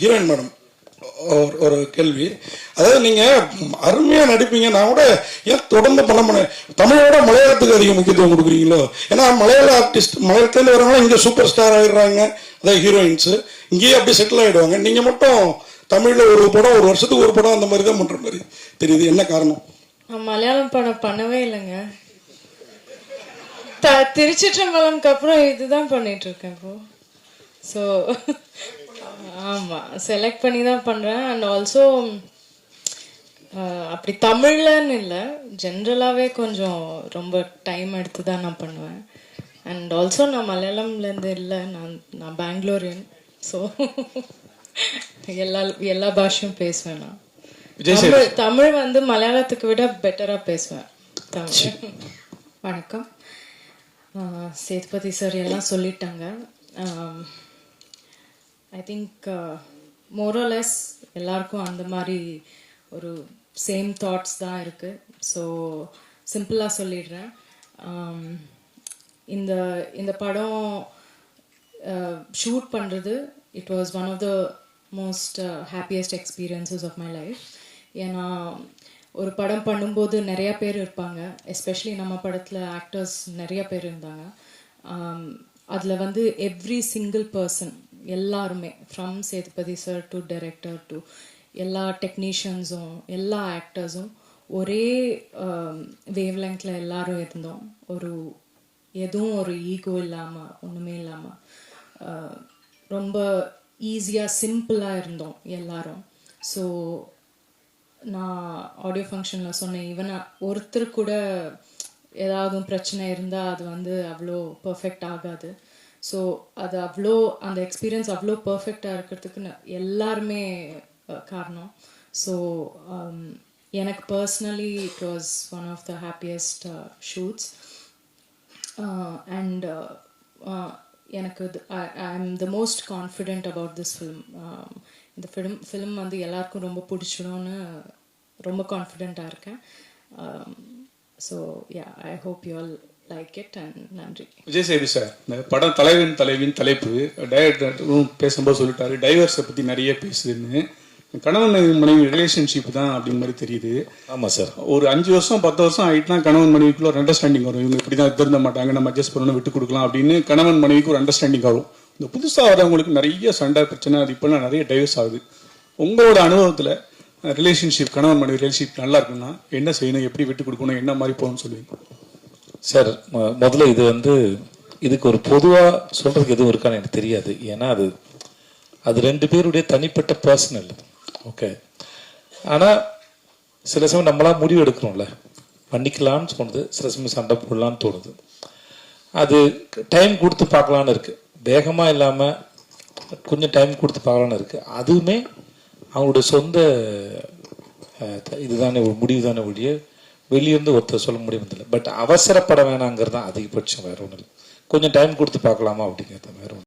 Heroine madam ஒரு ஒரு கேள்வி. அதாவது நீங்க அருமையாக நடிப்பீங்க நான் கூட ஏன் தொடர்ந்து பண்ண முடியும் தமிழோட மலையாளத்துக்கு அதிக முக்கியத்துவம் கொடுக்குறீங்களோ? ஏன்னா மலையாள ஆர்டிஸ்ட் மலையாளத்துலேருந்து வரவங்க இங்கே சூப்பர் ஸ்டார் ஆயிடுறாங்க அதாவது ஹீரோயின்ஸு இங்கேயே அப்படியே செட்டில் ஆகிடுவாங்க நீங்க மட்டும் தமிழில் ஒரு படம் ஒரு வருஷத்துக்கு ஒரு படம் அந்த மாதிரி தான் பண்ணுற மாதிரி தெரியுது. என்ன காரணம்? மலையாளம் படம் பண்ணவே இல்லைங்க. த திருச்சிற்றம்பலம்க்கு அப்புறம் இதுதான் பண்ணிட்டு இருக்கேன் இப்போ. ஸோ ஆமாம் செலக்ட் பண்ணி தான் பண்ணுறேன் அண்ட் ஆல்சோ அப்படி தமிழ்லன்னு இல்லை ஜென்ரலாகவே கொஞ்சம் ரொம்ப டைம் எடுத்து தான் நான் பண்ணுவேன். அண்ட் ஆல்சோ நான் மலையாளம்லேருந்து இல்லை நான் நான் பெங்களூரியன். ஸோ எல்லா எல்லா பாஷையும் பேசுவேன் நான். தமிழ் தமிழ் வந்து மலையாளத்துக்கு விட பெட்டரா பேசுவேன். தமிழ். வணக்கம். சேதுபதி சார் எல்லாம் சொல்லிட்டாங்க. ஐ திங்க் மோரலெஸ் எல்லாருக்கும் அந்த மாதிரி ஒரு சேம் தாட்ஸ் தான் இருக்குது ஸோ சிம்பிளாக சொல்லிடுறேன். Um, இந்த இந்த படம் ஷூட் பண்ணுறது it was one of the most happiest experiences of my life ஏன்னா ஒரு படம் பண்ணும்போது நிறைய பேர் இருப்பாங்க. எஸ்பெஷலி நம்ம படத்தில் ஆக்டர்ஸ் நிறைய பேர் இருந்தாங்க. Um, அதில் வந்து எவ்ரி சிங்கிள் பர்சன் எல்லாருமே from Sethupathi sir to director to எல்லா டெக்னீஷியன்ஸும் எல்லா ஆக்டர்ஸும் ஒரே வேவ் லெங்க்ல எல்லாரும் இருந்தோம். ஒரு எதுவும் ஒரு ஈகோ இல்லாமல் ஒன்றுமே இல்லாமல் ரொம்ப ஈஸியாக சிம்பிளாக இருந்தோம் எல்லாரும். ஸோ நான் ஆடியோ ஃபங்க்ஷனில் சொன்னேன் ஈவன் ஒருத்தர் கூட ஏதாவது பிரச்சனை இருந்தால் அது வந்து அவ்வளோ பர்ஃபெக்ட் ஆகாது. ஸோ அது அவ்வளோ அந்த எக்ஸ்பீரியன்ஸ் அவ்வளோ பர்ஃபெக்டாக இருக்கிறதுக்கு எல்லாருமே காரணம். ஸோ um, எனக்கு personally it was one of the happiest shoots and எனக்கு I I'm the most confident about this film இந்த ஃபிலிம் ஃபிலிம் வந்து எல்லாருக்கும் ரொம்ப பிடிச்சிடும்னு ரொம்ப கான்ஃபிடென்ட்டாக இருக்கேன். So yeah I hope you all like it and நன்றி. விஜய் சேவி சார் இந்த படம் தலைவன் தலைவின் தலைப்பு டைரக்டரும் பேசும்போது சொல்லிட்டாரு டைவர்ஸை பத்தி நிறைய பேசுதுன்னு. கணவன் மனைவி ரிலேஷன்ஷிப் தான் அப்படிங்கிற மாதிரி தெரியுது. ஆமா சார். ஒரு அஞ்சு வருஷம் பத்து வருஷம் ஆயிட்டுனா கணவன் மனைவிக்குள்ள ஒரு அண்டர்ஸ்டாண்டிங் வரும். இவங்க இப்படி தான் திருந்த மாட்டாங்க நம்ம அட்ஜஸ்ட் பண்ணணும் விட்டு கொடுக்கலாம் அப்படின்னு கணவன் மனைவிக்கு ஒரு அண்டர்ஸ்டாண்டிங் வரும். இந்த புதுசாக வரவங்களுக்கு நிறைய சண்டை பிரச்சனை அது இப்போலாம் நிறைய டைவர்ஸ் ஆகுது. உங்களோட அனுபவத்தில் ரிலேஷன்ஷிப் கணவன் மனைவி ரிலேஷன்ஷிப் நல்லா இருக்குன்னா என்ன செய்யணும் எப்படி விட்டு கொடுக்கணும் என்ன மாதிரி போகணும்னு சொல்லுவீங்க? சார் முதல்ல இது வந்து இதுக்கு ஒரு பொதுவாக சொல்கிறதுக்கு எதுவும் இருக்கான்னு எனக்கு தெரியாது. ஏன்னா அது அது ரெண்டு பேருடைய தனிப்பட்ட பர்சனல் ஓகே ஆனால் சில சமயம் நம்மளா முடிவு எடுக்கிறோம்ல. பண்ணிக்கலாம்னு தோணுது. சில சமயம் சண்டை போடலாம்னு தோணுது. அது டைம் கொடுத்து பார்க்கலான்னு இருக்குது வேகமாக இல்லாமல் கொஞ்சம் டைம் கொடுத்து பார்க்கலான்னு இருக்குது அதுவுமே அவங்களுடைய சொந்த இதுதானே ஒரு முடிவு தானே ஒழிய வெளியிருந்து ஒருத்தர் சொல்ல முடியறதில்லை பட் அவசரப்பட வேணாங்கிறது தான் அதிகபட்சம் வேற ஒன்றும் இல்லை. கொஞ்சம் டைம் கொடுத்து பார்க்கலாமா அப்படிங்கிறது வேற ஒன்று